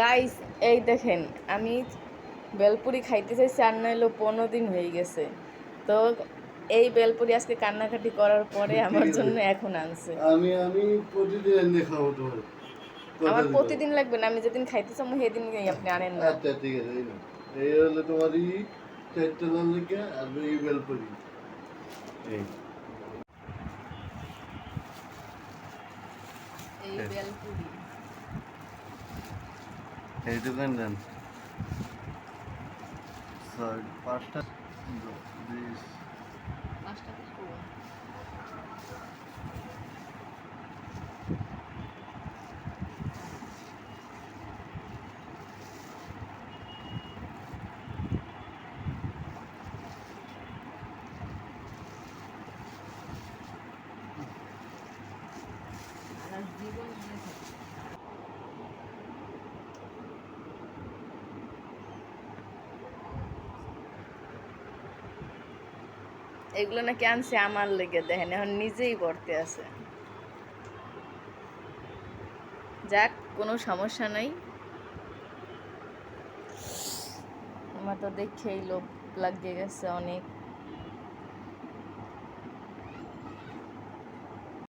Guys এই দেখেন আমি বেলপুরি খাইতে চাইছি আর নইলো পনেরো দিন হয়ে গেছে। তো এই বেলপুরি আজকে কান্নাকাটি করার পরে আমার জন্য এখন আনছে। আমি আমি প্রতিদিন এনে খাব তোমার আমার প্রতিদিন লাগবে না আমি যেদিন খাইতে চাবো সেদিন আপনি আনেন না। আচ্ছা ঠিক আছে এই হলো তোমার ই চারটে লেগে আর এই বেলপুরি। এই। এই বেলপুরি। এই দোকান দেন পাঁচটা। জীবন এগুলো নাকি আনছে আমার লেগে, দেখেন, এখন নিজেই পড়তে আছে। যাক, কোনো সমস্যা নাই। আমার তো দেখেই লোভ লাগিয়ে গেছে অনেক।